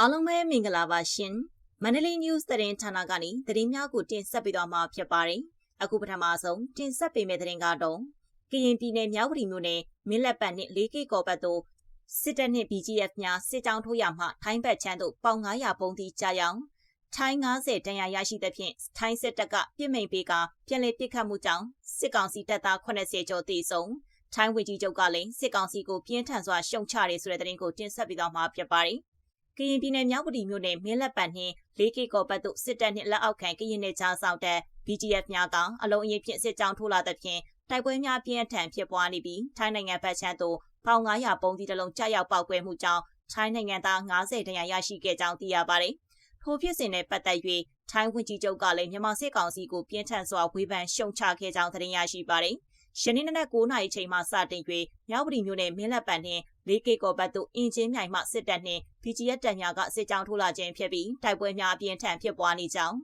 အားလုံးပဲမင်္ဂလာပါရှင်မန္တလေး news သတင်းဌာနကနေသတင်းများကိုတင်ဆက်ပေးသွားမှာဖြစ်ပါတယ်အခုပထမဆုံးတင်ဆက်ပေးမယ့်သတင်းကတော့ကရင်ပြည်နယ်မြောက်ပြည်မြို့နယ်မင်းလက်ပတ်နှင့် 4K ကော်ပတ်တို့စစ်တပ်နှင့် BGF များစစ်ကြောင်းထိုးရမှထိုင်းဘက်ချမ်းသို့ပေါင်900ပုံးသီးကြာရောင်ထိုင်း90တန်ရာရရှိသဖြင့်ထိုင်းစစ်တပ်ကပြစ်မိန်ပေးကပြန်လည်ပစ်ခတ်မှုကြောင့်စစ်ကောင်စီတပ်သား80ကျော်တေဆုံးထိုင်းဝန်ကြီးချုပ်ကလည်းစစ်ကောင်စီကိုပြင်းထန်စွာရှုံချတယ်ဆိုတဲ့သတင်းကိုတင်ဆက်ပေးသွားမှာဖြစ်ပါတယ်။ ကရင်ပြည်နယ်မြောက်ပြည်မြို့နယ်မင်းလက်ပံနှင်း 4K ကော်ပတ်တို့စစ်တပ်နှင့်လက်အောက်ခံကရင်နယ်ခြားဆောင်တပ် BGF များကအလုံးအရင်ဖြင့်စစ်ကြောင်းထိုးလာသဖြင့်တိုက်ပွဲများပြင်းထန်ဖြစ်ပွားနေပြီးထိုင်းနိုင်ငံဘက်ချမ်းသို့ပေါင်900ပုံးသီးတစ်လုံးကြားရောက်ပောက်ကွဲမှုကြောင့်ထိုင်းနိုင်ငံသား90ဒဏ်ရာရရှိခဲ့ကြောင်းသိရပါတယ်။ထိုဖြစ်စဉ်နဲ့ပတ်သက်၍ထိုင်းဝန်ကြီးချုပ်ကလည်းမြန်မာစစ်ကောင်စီကိုပြင်းထန်စွာဝေဖန်ရှုံချခဲ့ကြောင်းသတင်းရရှိပါတယ်။ယနေ့နနက်9:00နာရီချိန်မှစတင်၍မြောက်ပြည်မြို့နယ်မင်းလက်ပံနှင့် 4K ကော်ဘတ်တို့အင်ဂျင်မြိုင်မှစစ်တပ်နှင့် BGF တပ်များကစစ်ကြောင်းထိုးလာခြင်းဖြစ်ပြီးတိုက်ပွဲများအပြင်းထန်ဖြစ်ပွားနေကြောင်း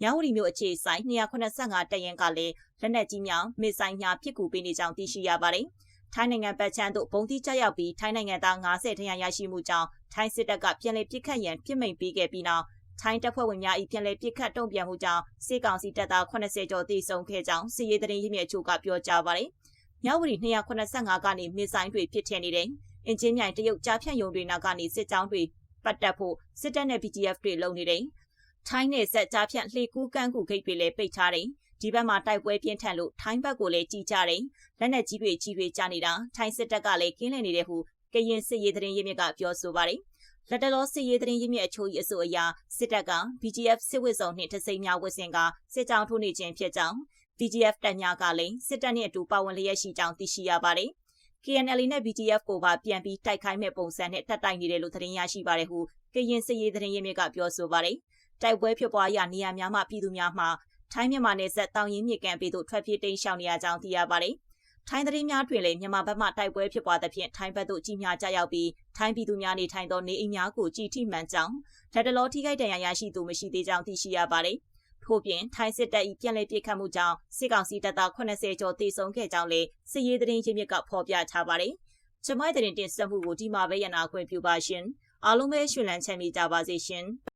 မြောက်ပြည်မြို့အခြေဆိုင်285တပ်ရင်းကလည်းလက်နက်ကြီးများမစ်ဆိုင်များပစ်ကူပေးနေကြောင်းသိရှိရပါတယ်။ထိုင်းနိုင်ငံပတ်ချမ်းသို့ဘုံတိကျရောက်ပြီးထိုင်းနိုင်ငံသား90ထရန်ရရှိမှုကြောင့်ထိုင်းစစ်တပ်ကပြန်လည်ပစ်ခတ်ရန်ပြစ်မိန်ပေးခဲ့ပြီးနောက်ထိုင်းတပ်ဖွဲ့ဝင်များ၏ပြန်လည်ပစ်ခတ်တုံ့ပြန်မှုကြောင့်စစ်ကောင်စီတပ်သား80ကျော်တိစုံခဲ့ကြောင်းစစ်ရေးသတင်းရင်းမြစ်အချို့ကပြောကြားပါတယ်။မြောက်ပြည်285ကနေမစ်ဆိုင်တွေပစ်ထည့်နေတဲ့ အင်ဂျင်မြိုင်တရုတ်ကြားဖြတ်ယုံတွေနောက်ကနေစစ်ကြောင်းတွေပတ်တက်ဖို့စစ်တပ်နဲ့ BGF တွေလုံနေတယ်။ထိုင်းနယ်ဆက်ကြားဖြတ်လှေကူးကန်းကူဂိတ်တွေလည်းပိတ်ထားတယ်။ဒီဘက်မှာတိုက်ပွဲပြင်းထန်လို့ထိုင်းဘက်ကိုလည်းကြီးကြတယ်။လက်နက်ကြီးတွေကြီးတွေကြနေတာထိုင်းစစ်တပ်ကလည်းကင်းလည်နေတဲ့ဟုကရင်စစ်ရေးသတင်းရင်းမြစ်ကပြောဆိုပါတယ်။လက်တလောစစ်ရေးသတင်းရင်းမြစ်အချို့၏အဆိုအရစစ်တပ်က BGF စစ်ဝစ်စုံနှင့်တစိမ့်များဝစ်စင်ကစစ်ကြောင်းထိုးနေခြင်းဖြစ်ကြောင်း BGF တပ်များကလည်းစစ်တပ်နှင့်အတူပါဝင်လျက်ရှိကြောင်းသိရှိရပါတယ်။ KNL နဲ့ BGF ကိုပါပြန်ပြီးတိုက်ခိုင်းမဲ့ပုံစံနဲ့တက်တိုက်နေတယ်လို့သတင်းရရှိပါတယ်ဟုကရင်စစ်ရေးသတင်းရင်းမြစ်ကပြောဆိုပါတယ်။တိုက်ပွဲဖြစ်ပွားရာနေရာများမှာပြည်သူများမှာထိုင်းမြန်မာနယ်စပ်တောင်ရင်မြစ်ကန်ပြည်သို့ထွက်ပြေးတိမ်းရှောင်နေရကြောင်းသိရပါတယ်။ထိုင်းသတင်းများတွင်လည်းမြန်မာဘက်မှတိုက်ပွဲဖြစ်ပွားသဖြင့်ထိုင်းဘက်သို့ကြီးများကြရောက်ပြီးထိုင်းပြည်သူများနေထိုင်သောနေအိမ်များကိုကြည်ထိမှန်ကြောင်းလက်တလောထိခိုက်ဒဏ်ရာရရှိသူမရှိသေးကြောင်းသိရှိရပါတယ်။ ထို့ပြင်ထိုင်းစစ်တပ်၏ပြန်လည်ပစ်ခတ်မှုကြောင့်စစ်ကောင်စီတပ်သား80ကျော်တေဆုံးခဲ့ကြောင်းလည်းစစ်ရေးသတင်းရင်းမြစ်ကဖော်ပြထားပါတယ်။ကျမိုင်းတဲ့တင်ဆက်မှုကိုဒီမှာပဲရနာခွင့်ပြုပါရှင်။အားလုံးပဲရှင်လန်းချမ်းမြေကြပါစေရှင်။